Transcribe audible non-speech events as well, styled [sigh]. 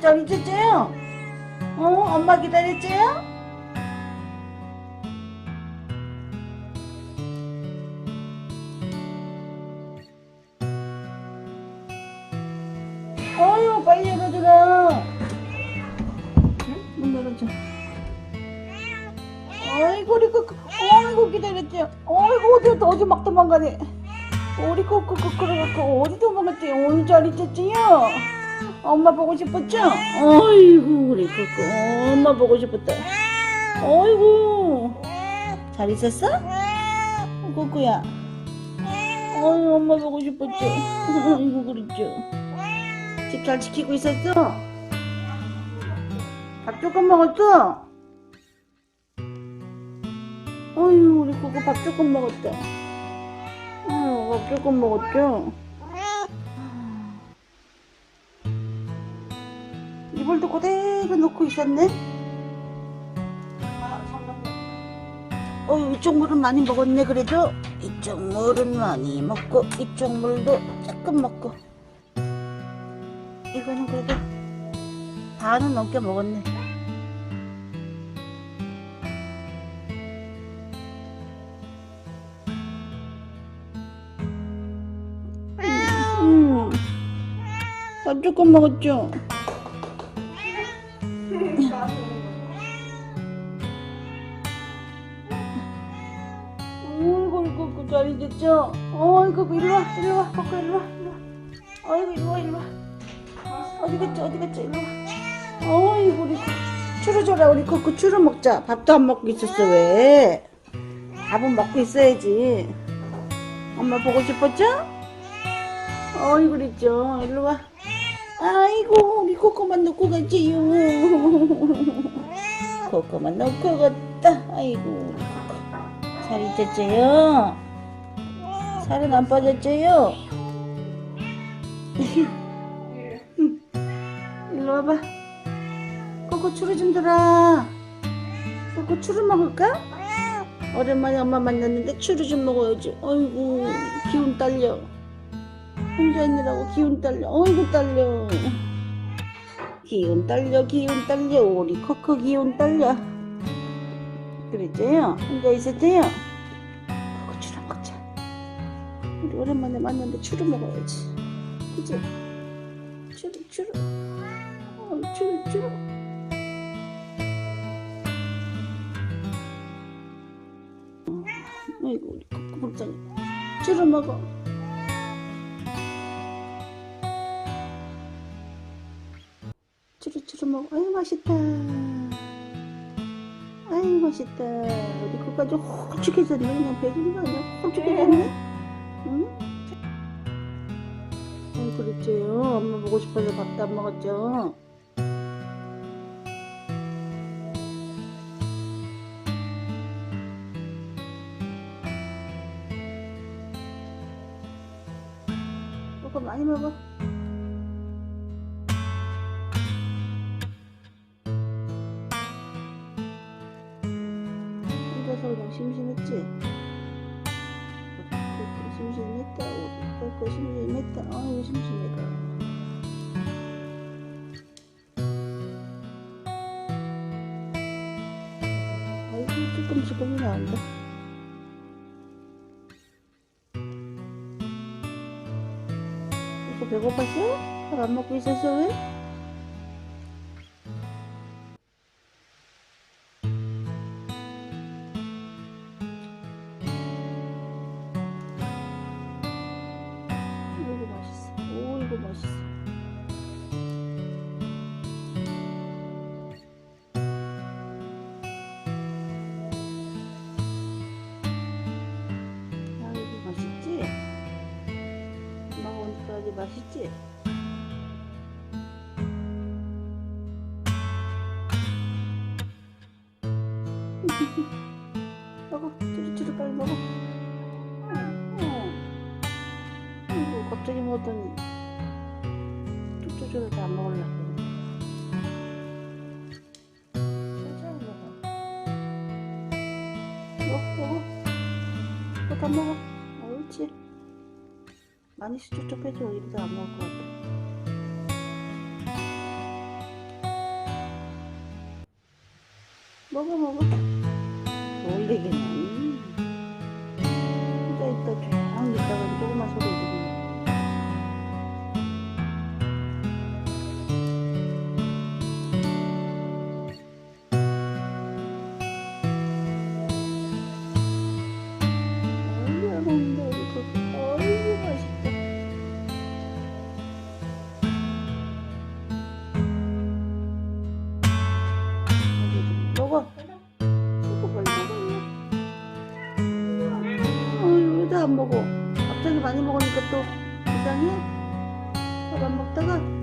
있었죠요? 어 엄마 기다렸죠요? 어휴 빨리 열어주라 응? 문 열어줘 아이고 우리 코코 아이고 기다렸죠 아이고 어디 어디 막 도망가네 우리 코코로갖고 어디 도망갔지 오늘 잘 있었지요 엄마 보고 싶었죠? 아이고 우리 코코 엄마 보고 싶었다 아이고. 잘 있었어? 코코야. 아유 엄마 보고 싶었죠? 아이고 그랬죠. 집 잘 지키고 있었어? 밥 조금 먹었어? 어휴 우리 그거 밥 조금 먹었다 어, 밥 조금 먹었죠 있었네? 어 이쪽 물은 많이 먹었네 그래도? 이쪽 물은 많이 먹고 이쪽 물도 조금 먹고. 이거는 그래도 반은 넘게 먹었네. 음, 밥 조금 먹었죠? 잘 잊었죠? 어이구, 이리 와, 이리 와, 코코, 이리 와, 이리 와. 어이구, 이리 와, 이리 와. 어디 갔지, 어디 갔지, 이리 와. 어이구, 우리 추루 줘라, 우리 코코 추루 먹자. 밥도 안 먹고 있었어, 왜? 밥은 먹고 있어야지. 엄마 보고 싶었죠? 어이 그랬죠. 일로 와. 아이고 우리 코코만 놓고 가지요. [laughs] 코코만 놓고 갔다. 아이고. 살이 쪘죠요? 살은 안 빠졌죠요? 일로 와봐. 추루 좀. 코코 추루 먹을까? 오랜만에 엄마 만났는데 추루 좀 먹어야지. 아이고 기운 딸려. 혼자 있느라고 기운 딸려. 어이구 딸려. 기운 딸려 기운 딸려 우리 코코 기운 딸려. 그랬죠요? 혼자 있었죠요? 오랜만에 만났는데 추루 먹어야지. 그치? 추루 추루. 어, 추루 추루. 아이고 우리 불쌍해. 추루 먹어. 추루 추루 먹어. 아유 맛있다. 아유 맛있다. 우리 코까지 홀쭉해졌네. 그냥 배긴 거 아니야? 홀쭉해졌네. 응? 응 그랬죠요. 엄마 보고 싶어서 밥도 안 먹었죠. 코코 많이 먹어. 혼자서 그냥 심심했지? 심심했다 우리 그렇게 심심했다 아이고 심심해가 아이고 조금 조금이 나온다 이거 배고팠어? 밥 안 먹고 있었어 왜? 이거 맛있지? [laughs] 먹어, 쭈루쭈루 빨리 먹어. 응, 응. 아이고 갑자기 먹었더니 소주는 잘 먹으려고. 안 먹어. 먹고, 다 먹어. 어, 옳지. 많이 수줍적 빼지 오히려 더안 먹을 것 같아. 먹어 먹어. 올리기는. 먹어. 먹어 빨리 먹어 어이 왜다 안 먹어. 갑자기 많이 먹으니까 또 이상해. 밥 안 먹다가